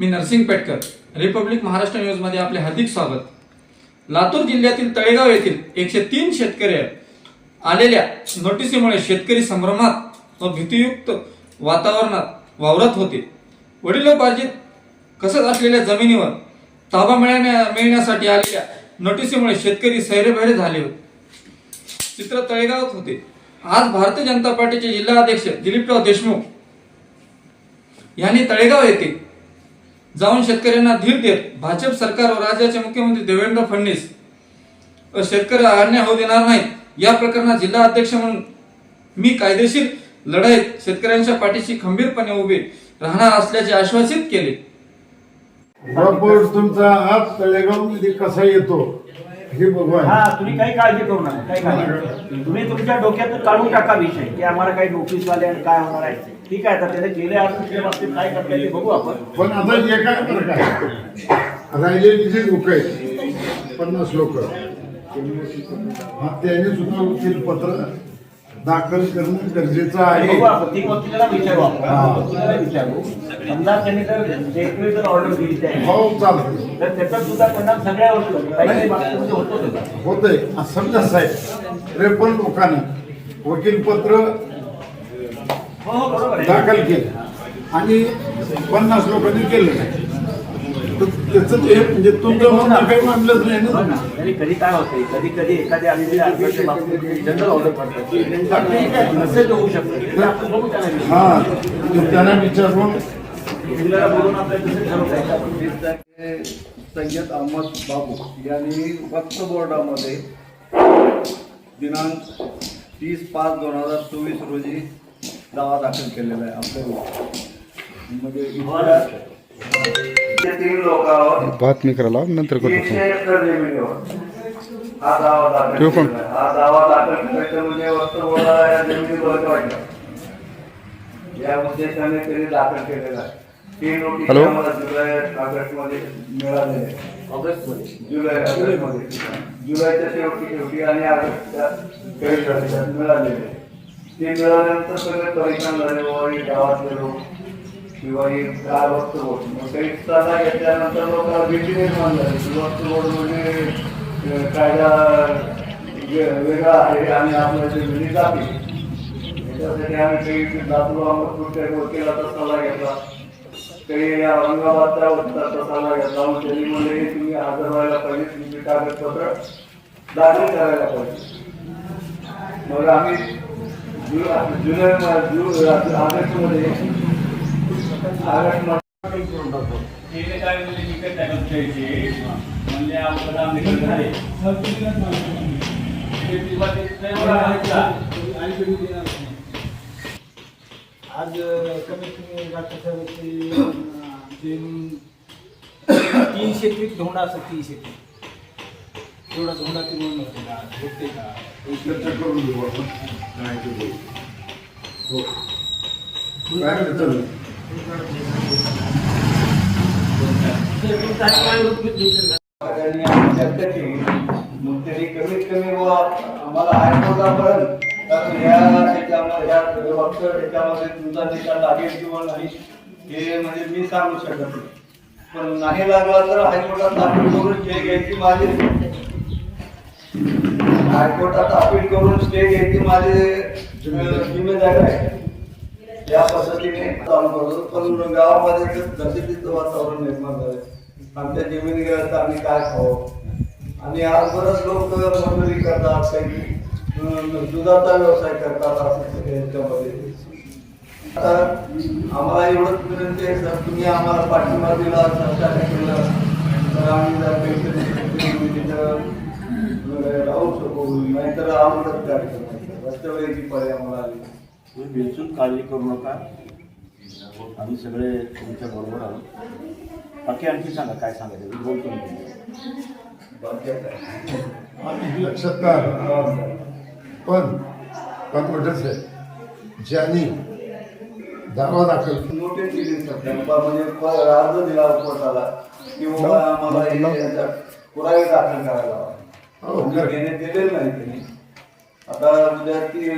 मी Narsing Petkar Republic Maharashtra न्यूजमध्ये आपले हार्दिक स्वागत. लातूर जिल्ह्यातील तळेगाव येथील एकशे तीन शेतकरी आलेल्या नोटिसीमुळे शेतकरी संभ्रमात व भीतीयुक्त वातावरणात वावरत होते. वडिलोपार्जित कसत असलेल्या जमिनीवर ताबा मिळण्या मिळण्यासाठी आलेल्या नोटिसीमुळे शेतकरी सैरेभैरे झाले होते. चित्र तळेगावात होते. आज भारतीय जनता पार्टीचे जिल्हाध्यक्ष दिलीपराव देशमुख यांनी तळेगाव येथे जाऊन शेतकऱ्यांना धीर देत भाजप सरकार व राज्याचे मुख्यमंत्री देवेंद्र फडणवीस शेतकरी अन्याय होऊ देणार नाहीत. या प्रकरणात जिल्हा अध्यक्ष म्हणून मी कायदेशीर लढाईत शेतकऱ्यांच्या पाठीशी खंबीरपणे उभे राहणार असल्याचे आश्वासित केले. प्रॉपर तुमचा हात तळेगावमध्ये कसा येतो हे बघूया हा तुम्ही काही काळजी करू नका काही काळजी करू नका. तुम्ही तुमच्या डोक्यातून काढून टाका विषय की आम्हाला काही नोटीस आले आणि काय होणार आहे ठीक आहे आता त्याने गेले आज बाबतीत काय करता येते बघू आपण. पण आता एका बरं काय राहिलेली जी लोक आहेत? पन्नास लोक. त्यांनी सुद्धा वकील पत्र दाखल करणं गरजेचं बघू आहे आपण ती वकिलाला विचारू आपण. वकिलाला विचारू. समजा त्यांनी जर देखील जर ऑर्डर दिली हो चालतं तर त्याचा सुद्धा परिणाम होतो. होतंय. समजा साहेब त्रेपन्न लोकांनी वकील पत्र दाखल केलं. आणि पन्नास लोकांनी केलं. नाही तर त्याचं ते म्हणजे तुमचं म्हणणं काही मानलंच नाही हो ना. कधी काय होते कधी कधी एखाद्या आलेल्या अर्जाच्या बाबतीत जनरल ऑर्डर करतात ठीक आहे, नसेल होऊ शकतं. हा. त्यांना विचारून. हे सय्यद अहमद बाबू यांनी वक्फ बोर्डामध्ये दिनांक तीस पाच दोन हजार चोवीस रोजी दावा दाखल केलेला आहे आपल्या म्हणजे बातमी करायला नंतर करतो हा दावा दाखल. हा दावा करायचा म्हणजे या उद्देशाने त्यांनी दाखल केलेला आहे तीन? आम्हाला जुलै ऑगस्टमध्ये मिळालेले. ऑगस्टमध्ये. जुलै ऑगस्टमध्ये जुलैच्या शेवटी शेवटी आणि ऑगस्टच्या मिळालेले. ते मिळाल्यानंतर सगळे परेशान झाले बाबा गावातले लोक. किंवा हे काय वक्त बोट. मग काही चाला घेतल्यानंतर लोकांना भीती निर्माण झाली. की वक्त बोट म्हणजे कायदा वेगळा आहे आणि आपल्या जमिनी जाते. त्याच्यासाठी आम्ही काही लातूर अहमदपूरच्या वकिलाचा सल्ला घेतला. काही औरंगाबादच्या वकिलाचा सल्ला घेतला. मग त्यांनी म्हणले तुम्ही हजर व्हायला पाहिजे तुमचे कागदपत्र दाखल करायला पाहिजे. मग आम्ही जुलै म- जु काय विकत टाकत घ्यायचे म्हणजे आमचं काम निघत झाले आज कमीत कमी राज्यसभेचे तीनशे फीट धोंडा असं तीनशे फीट तेवढा धोंडा ते म्हणून होते का होते का चर्चा करून घेऊ आपण काय ते बघू. हो. काय अडचण नाही. सगळ्यांनी आम्ही चर्चा केली मग तरी कमीत कमी बुवा आम्हाला हायकोर्टापर्यंत कारण या ह्याच्यामध्ये या फक्त ह्याच्यामध्ये तुमचा निकाल लागेल किंवा नाही हे म्हणजे मी सांगू शकत नाही पण नाही लागला तर हायकोर्टात अपील करून स्टे घ्यायची माझी हायकोर्टात अपील करून स्टे घ्यायची माझे अं, जिम्मेदारी आहे या पद्धतीने चालू करतो. पण गावामध्ये एक दहशतीचं वातावरण निर्माण झालं आमच्या जमिनी गेलं तर आम्ही काय खावं? आणि आज बरंच लोक मजुरी करतात काही दुधाचा व्यवसाय करतात असं याच्यामध्ये. आता आम्हाला एवढंच विनंती आहे सर तुम्ही आम्हाला पाठिंबा दिला सहकार्य केलं तर आम्ही जर काहीतरी राहू शकू नाहीतर आम्हाला कार्यक्रम रस्त्यावर यायची पर्याय आम्हाला आली तुम्ही बिलकुल काळजी करू नका. आम्ही सगळे तुमच्या बरोबर आहोत. बाकी आणखी सांगा काय सांगायचं? मी बोलतो मी. बाकी काय? आम्ही लक्षात का पण पण आहे ज्यांनी दावा दाखल नोटीस दिली सध्या म्हणजे प- अर्ज दिला कोर्टाला किंवा आम्हाला पुरावे दाखल करायला दिलेलं नाही त्यांनी आता उद्या ती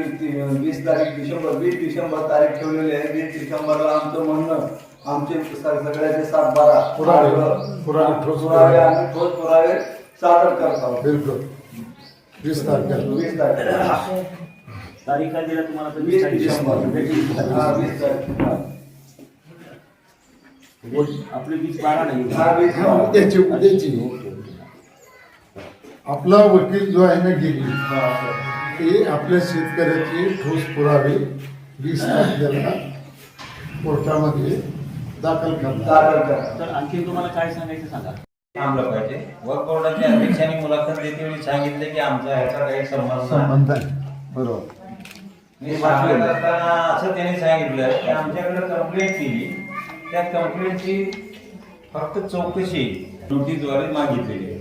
वीस तारीख डिसेंबर वीस डिसेंबर तारीख ठेवलेली आहे. वीस डिसेंबरला आमचं म्हणणं आमचे सगळ्याचे सात बारा पुरावे. आम्ही ठोस पुरावे. सादर करत. आहोत बिलकुल. वीस तारखेला. वीस तारखेला. तारीख काय दिला तुम्हाला? वीस डिसेंबर. वीस तारखेला आपली वीस बारा नाही. वीस. उद्याची उद्याची. आपला वकील जो आहे ना गेली ते आपल्या शेतकऱ्याचे ठोस पुरावे वीस तारखेला कोर्टामध्ये दाखल करतात. दाखल करा तर आणखी तुम्हाला काय सांगायचं सांगा? थांबलं पाहिजे. वक्फ बोर्डाच्या अध्यक्षांनी मुलाखत देतेवेळी सांगितले की आमचा ह्याचा काही संबंध नाही. संबंध आहे बरोबर. मी सांगत असताना असं त्यांनी सांगितलं की आमच्याकडे कंप्लेंट केली. त्या कंप्लेंटची फक्त चौकशी नोटीसद्वारे मागितलेली आहे.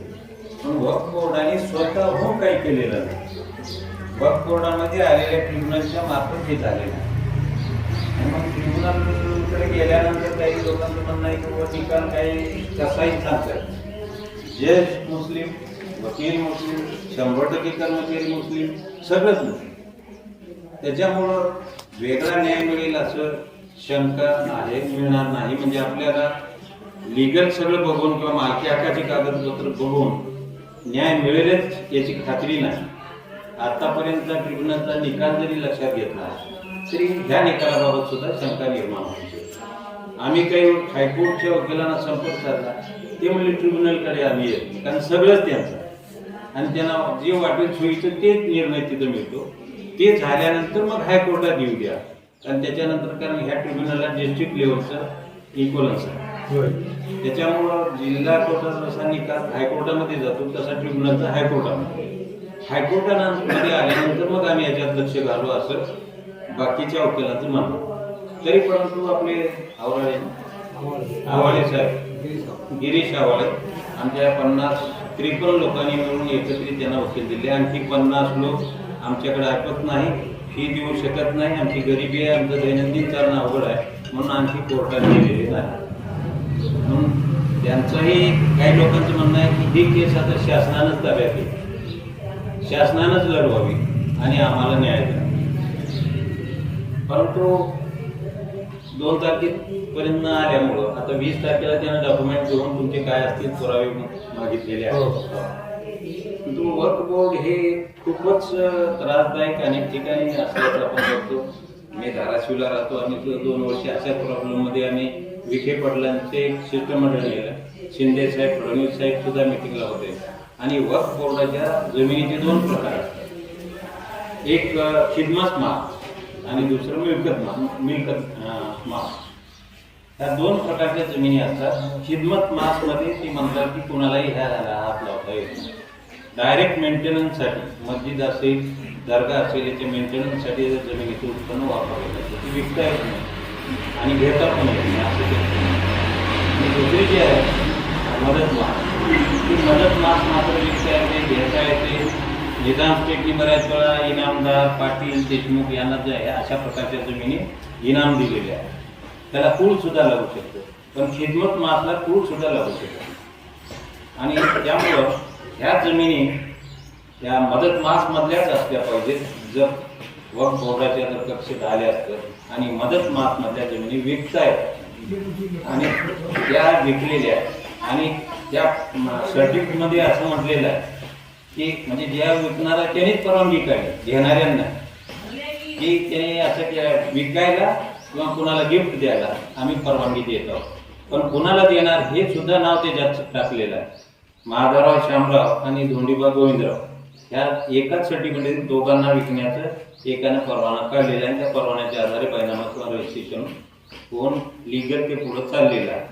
पण वक्फ बोर्डाने स्वतःहून काही केलेलं नाही. वक्फ बोर्डामध्ये आलेल्या ट्रिब्युनलच्या मार्फत हे झालेलं आहे. आणि मग ट्रिब्युनलकडे गेल्यानंतर काही लोकांचं म्हणणं आहे की बुवा निकाल काही कसाही सांगतात जज मुस्लिम वकील मुस्लिम शंभर टक्के कर्मचारी मुस्लिम सगळंच मुस्लिम. त्याच्यामुळं वेगळा न्याय मिळेल असं शंका आहे मिळणार नाही. म्हणजे आपल्याला लिगल सगळं बघून किंवा मालकी हक्काची कागदपत्र बघून न्याय मिळेलच याची खात्री नाही. आतापर्यंतचा ट्रिब्युनलचा निकाल जरी लक्षात घेतला तरी ह्या निकालाबाबत सुद्धा शंका निर्माण होते आम्ही काही हायकोर्टच्या वकिलांना संपर्क साधला ते म्हणजे ट्रिब्युनलकडे आम्ही येत कारण सगळंच त्यांचं. आणि त्यांना जे वाटेल सोयीचं तेच निर्णय तिथं मिळतो. ते झाल्यानंतर मग हायकोर्टात येऊ द्या. कारण त्याच्यानंतर कारण ह्या ट्रिब्युनलला डिस्ट्रिक्ट लेवलचं इक्वलन्स आहे त्याच्यामुळं जिल्हा कोर्टाचा जसा निकाल हायकोर्टामध्ये जातो तसा ट्रिब्युनलचा हायकोर्टामध्ये. हायकोर्टामध्ये आल्यानंतर मग आम्ही याच्यात लक्ष घालू असं बाकीच्या वकिलांचं म्हणणं. तरी परंतु आपले आवराळे आवाळे साहेब गिरीश आवाळे आमच्या पन्नास त्रेपन्न लोकांनी मिळून एकत्रित त्यांना वकील दिले. आणखी पन्नास लोक आमच्याकडे ऐकत नाही फी देऊ शकत नाही. आमची गरिबी आहे आमचं दैनंदिन चालणं अवघड आहे. म्हणून आणखी कोर्टात दिलेले नाही. म्हणून त्यांचंही काही लोकांचं म्हणणं आहे की ही केस आता शासनानंच ताब्यात घ्यावी शासनानंच लढवावी आणि आम्हाला न्याय द्या. परंतु दोन तारखेपर्यंत न आल्यामुळं आता वीस तारखेला त्यांना डॉक्युमेंट घेऊन तुमचे काय असतील पुरावे मागितलेले आहेत. परंतु वर्क बोर्ड हे खूपच त्रासदायक अनेक ठिकाणी असल्याचं आपण बघतो. मी धाराशिवला राहतो तो दोन वर्ष अशा प्रॉब्लेममध्ये आम्ही विखे पाटलांचे एक शिष्टमंडळ शिंदे साहेब फडणवीस साहेब सुद्धा मिटिंगला होते. आणि वक्फ बोर्डाच्या जमिनीचे दोन प्रकार असतात. एक खिदमत माप आणि दुसरं मिळकत माप मिळकत अ, माप ह्या दोन प्रकारच्या जमिनी असतात. खिदमत मासमध्ये ती म्हणतात की कुणालाही ह्या हात लावता येत नाही. डायरेक्ट मेंटेनन्ससाठी मस्जिद असेल दर्गा असेल याच्या मेंटेनन्ससाठी जर जमिनीचं उत्पन्न वापरलं जातं. ती विकता येत नाही. आणि भेटत नाही असं ते आणि दुसरी जी आहे मदत मास. ती मदत मास मात्र विकता येते घेता येते. निदान स्टेटनी बऱ्याच वेळा इनामदार पाटील देशमुख यांना जे आहे अशा प्रकारच्या जमिनी इनाम दिलेले आहे त्याला कुळसुद्धा लागू शकतो. पण खिदमत मासला कुळसुद्धा लागू शकतो. आणि त्यामुळं ह्या जमिनी या मदत मासमधल्याच असल्या पाहिजेत. जर वक्फ बोर्डाच्या जर कक्षेत आल्या असतं आणि मदत महात्मा मधल्या जमिनी विकतायत आणि त्या विकलेल्या आहेत आणि त्या सर्टिफिकेटमध्ये असं म्हटलेलं आहे की म्हणजे ज्या विकणारा त्यानेच परवानगी काढली घेणाऱ्यांना. की त्याने असं विकायला किंवा कुणाला गिफ्ट द्यायला आम्ही परवानगी देत आहोत. पण कुणाला देणार हे सुद्धा नाव त्याच्यात टाकलेलं आहे. महादाराव शामराव आणि धोंडीबा गोविंदराव. ह्या एकाच सर्टिफिकेट दोघांना विकण्याचं एकानं परवाना काढलेला आहे. त्या परवान्याच्या आधारे परिणाम किंवा रजिस्ट्रेशन होऊन लिगल ते पुढं चाललेलं आहे.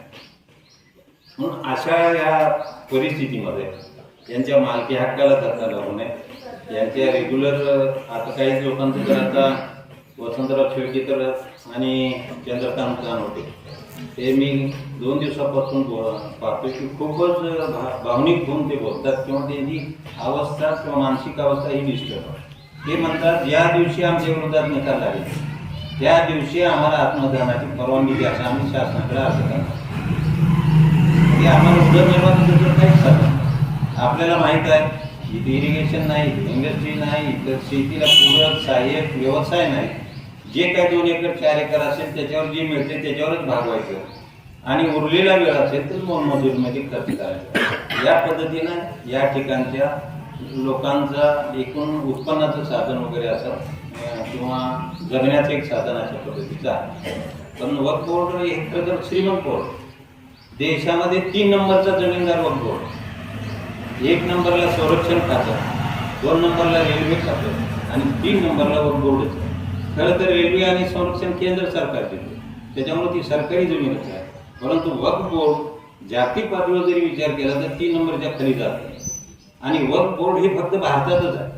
म्हणून अशा या परिस्थितीमध्ये यांच्या मालकी हक्काला धक्का लागू नये. यांच्या रेग्युलर आता काही लोकांचं तर आता वसंतराव शेळकेकर आणि चंद्रकांत होते ते मी दोन दिवसापासून बो- पाहतोय की खूपच भावनिक होऊन ते बोलतात किंवा त्यांची अवस्था किंवा मानसिक अवस्था ही डिस्टर्ब ते म्हणतात ज्या दिवशी आमच्या विरोधात निकाल लागले त्या दिवशी आम्हाला आत्मदानाची परवानगी द्या असं आम्ही शासनाकडे अर्ज करणार हे आम्हाला उदरनिर्वाहाचं जर काहीच करणार आपल्याला माहीत आहे इथे इरिगेशन नाही इंडस्ट्री नाही इथं शेतीला पूरक सहाय्यक व्यवसाय नाही. जे काय दोन एकर चार एकर असेल त्याच्यावर जे मिळते त्याच्यावरच भागवायचं आणि उरलेला वेळ असेल तर मोलमजुरीमध्ये खर्च करायचा. या पद्धतीनं या ठिकाणच्या लोकांचा एकूण उत्पन्नाचं साधन वगैरे असं किंवा जगण्याचं एक साधन अशा पद्धतीचं आहे. पण वक्फ बोर्ड एक प्रकार श्रीमंत बोर्ड. देशामध्ये तीन नंबरचा जमीनदार वक्फ बोर्ड. एक नंबरला संरक्षण खातं दोन नंबरला रेल्वे खातं आणि तीन नंबरला वक्फ बोर्ड खरं तर रेल्वे आणि संरक्षण केंद्र सरकारचे त्याच्यामुळे ती सरकारी जमीनच आहे परंतु वक्फ बोर्ड जागतिक पातळीवर जरी विचार केला तर तीन नंबरच्या खाली जात आणि वक्फ बोर्ड हे फक्त भारतातच आहे.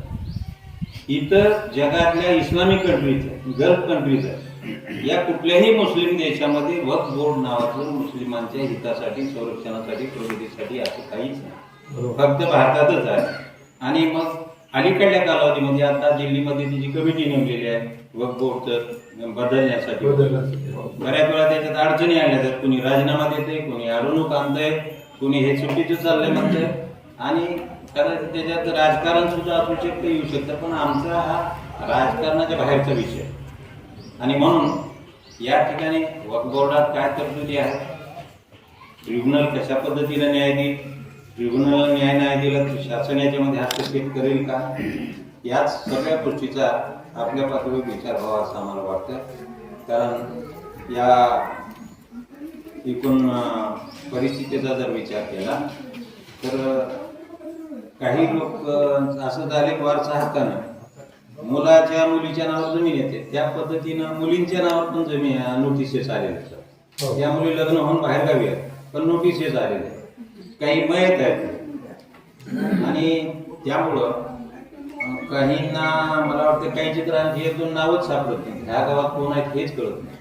इतर जगातल्या इस्लामिक कंट्रीज गल्फ कंट्रीज या कुठल्याही मुस्लिम देशामध्ये वक्फ बोर्ड नावाचं मुस्लिमांच्या हितासाठी संरक्षणासाठी प्रगतीसाठी असं काहीच नाही. फक्त भारतातच आहे. आणि मग अलीकडल्या कालावधीमध्ये आता दिल्लीमध्ये तिची कमिटी नेमलेली आहे वक्फ बोर्डचं बदलण्यासाठी. बदलण्यासाठी. बऱ्याच वेळा त्याच्यात अडचणी आल्या तर कुणी राजीनामा देते कुणी अडवणूक आणतंय कुणी हे चुकीचं चाललंय म्हणतंय. आणि कारण त्याच्यात राजकारण सुद्धा असू शकतं येऊ शकतं पण आमचा हा राजकारणाच्या बाहेरचा विषय. आणि म्हणून या ठिकाणी वक्फ बोर्डात काय तरतुदी आहेत ट्रिब्युनल कशा पद्धतीने न्याय देईल? ट्रिब्युनल न्याय नाही दिला तर शासन याच्यामध्ये हस्तक्षेप करेल का? याच सगळ्या गोष्टीचा आपल्या पातळीवर विचार व्हावा असं आम्हाला वाटतं. कारण या एकूण परिस्थितीचा जर विचार केला तर काही लोक असं झाले वारसा हक्कानं. मुलाच्या मुलीच्या नावावर जमीन येते. त्या पद्धतीनं मुलींच्या नावावर पण जमीन नोटिसेस आलेल्या आहेत त्या मुली लग्न होऊन बाहेर गावी आहेत पण नोटिसेस आलेले आहेत. काही मयत आहेत आणि त्यामुळं काहींना मला वाटतं काही चित्रांची एक दोन नावच सापडत नाही. ह्या गावात कोण आहेत हेच कळत नाही.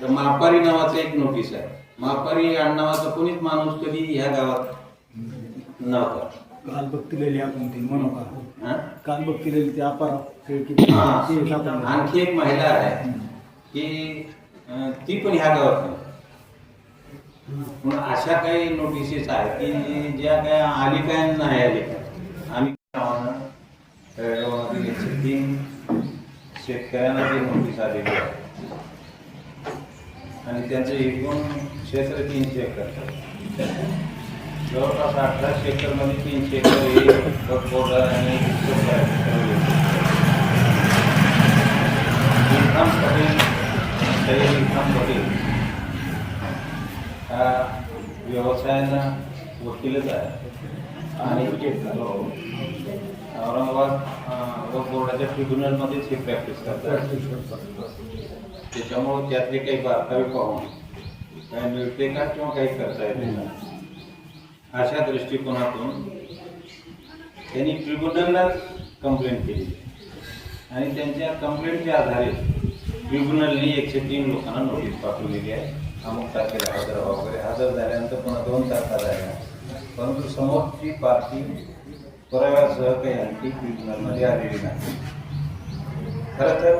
तर मापारी नावाचं एक नोटीस आहे. मापारी आडनावाचा कोणीच माणूस कधी ह्या गावात नव्हता. काल बघतिलेली आपण ती मनोका? काल बघतिलेली ती अपार. आणखी एक महिला आहे. की ती पण ह्या गावात नाही म्हणून अशा काही नोटिसेस आहेत की ज्या काय आली काय नाही आली काय आम्ही तीन शेतकऱ्यांना ती नोटीस आलेली आहे आणि त्यांचं एकूण क्षेत्र तीनशे एकर. जवळपास अठराशे एकरमध्ये तीनशे एकर हे वक्फ बोर्ड आणि इन्कम पटेल सय्यद पटेल हा व्यवसायाला वकीलच आहे. आणि हो. औरंगाबाद व बोर्डाच्या ट्रिब्युनलमध्येच हे प्रॅक्टिस करतात. त्याच्यामुळं त्यातले काही बारकावे पाहून काय मिळते का किंवा काही करता येते का अशा दृष्टिकोनातून त्यांनी ट्रिब्युनललाच कंप्लेंट केली. आणि त्यांच्या कंप्लेंटच्या आधारे ट्रिब्युनलने एकशे तीन लोकांना नोटीस पाठवलेली आहे. अमुक तारखेला हजर व्हा हजर दोन तारखा परंतु पार्टी ट्रिब्युनलमध्ये आलेली नाही. खरं तर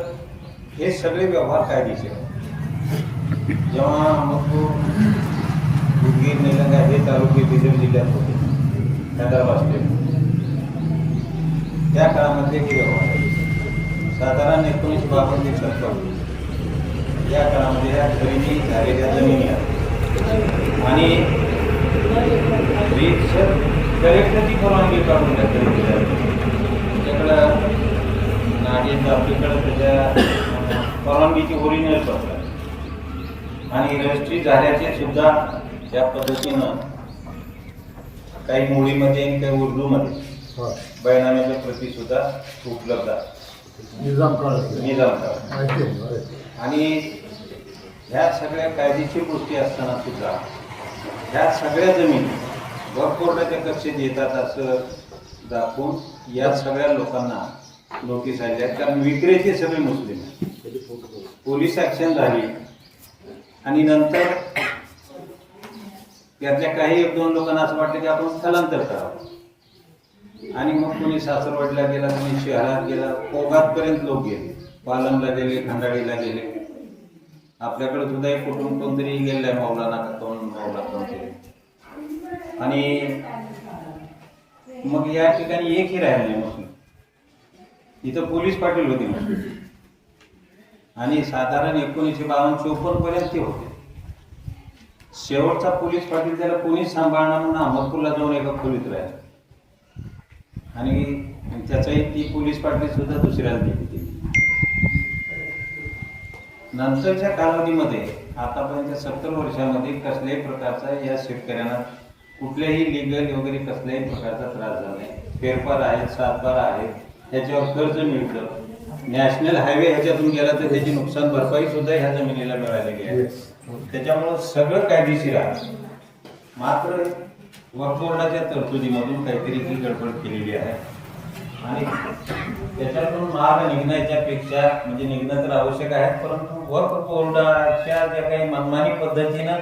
हे सगळे व्यवहार कायदेशीर. जेव्हा उदगीर निलंगा हे तालुके बिदर जिल्ह्यात होते त्या काळामध्ये हे व्यवहार साधारण एकोणीसशे बावन्न ते या काळामध्ये ह्या खरेदी झालेल्या जमिनी आहेत. आणि कलेक्टरची परवानगी काढून त्या खरेदीला त्याच्याकडं नागेश आपल्याकडं त्याच्या परवानगीची ओरिजिनल पत्र आणि रजिस्ट्री झाल्याचे सुद्धा त्या पद्धतीनं काही मुळीमध्ये आणि काही उर्दूमध्ये हा. बयानाम्याच्या प्रती सुद्धा उपलब्ध आहे. निजाम काळात. निजाम आहे. आणि ह्या सगळ्या कायदेशीर गोष्टी असताना सुद्धा ह्या सगळ्या जमिनी वक्फ कक्षेत येतात असं दाखवून या सगळ्या लोकांना नोटीस आल्या कारण विक्रेते सगळे मुस्लिम आहेत. पोलीस ऍक्शन झाली. आणि नंतर त्यातल्या काही एक दोन लोकांना असं वाटलं की आपण स्थलांतर करावं. आणि मग कोणी सासरवाडीला गेला कोणी शहरात गेला कोगातपर्यंत लोक गेले. पालमला गेले खंडाळीला गेले. आपल्याकडे सुद्धा एक कुटुंब कोणतरी गेलेलं आहे मौलाना का कोण? मौला कोणतरी आणि मग या ठिकाणी एकही राहिलं नाही मुस्लिम इथं पोलीस पाटील होते मुस्लिम आणि साधारण एकोणीसशे बावन्न चोपन्न पर्यंत ते होते. शेवटचा पोलीस पाटील त्याला कोणीच सांभाळणार म्हणून अहमदपूरला जाऊन एका खोलीत राहिला. आणि त्याचाही ती पोलीस पाटील सुद्धा दुसऱ्याला दिली होती. नंतरच्या कालावधीमध्ये आतापर्यंत सत्तर वर्षामध्ये कसल्याही प्रकारचा या शेतकऱ्यांना कुठल्याही लिगल वगैरे कसल्याही प्रकारचा त्रास झाला नाही. फेरफार आहेत सातबार आहेत ह्याच्यावर कर्ज मिळतं. नॅशनल हायवे ह्याच्यातून गेला तर त्याची नुकसान भरपाई सुद्धा ह्या जमिनीला मिळालेली आहे त्याच्यामुळं सगळं कायदेशीर आहे. मात्र वक्फोर्डाच्या तरतुदीमधून काहीतरी ही गडबड केलेली आहे. आणि त्याच्यातून मार्ग निघण्याच्या पेक्षा म्हणजे निघणं तर आवश्यक आहे परंतु वर्क बोर्डाच्या ज्या काही मनमानी पद्धतीनं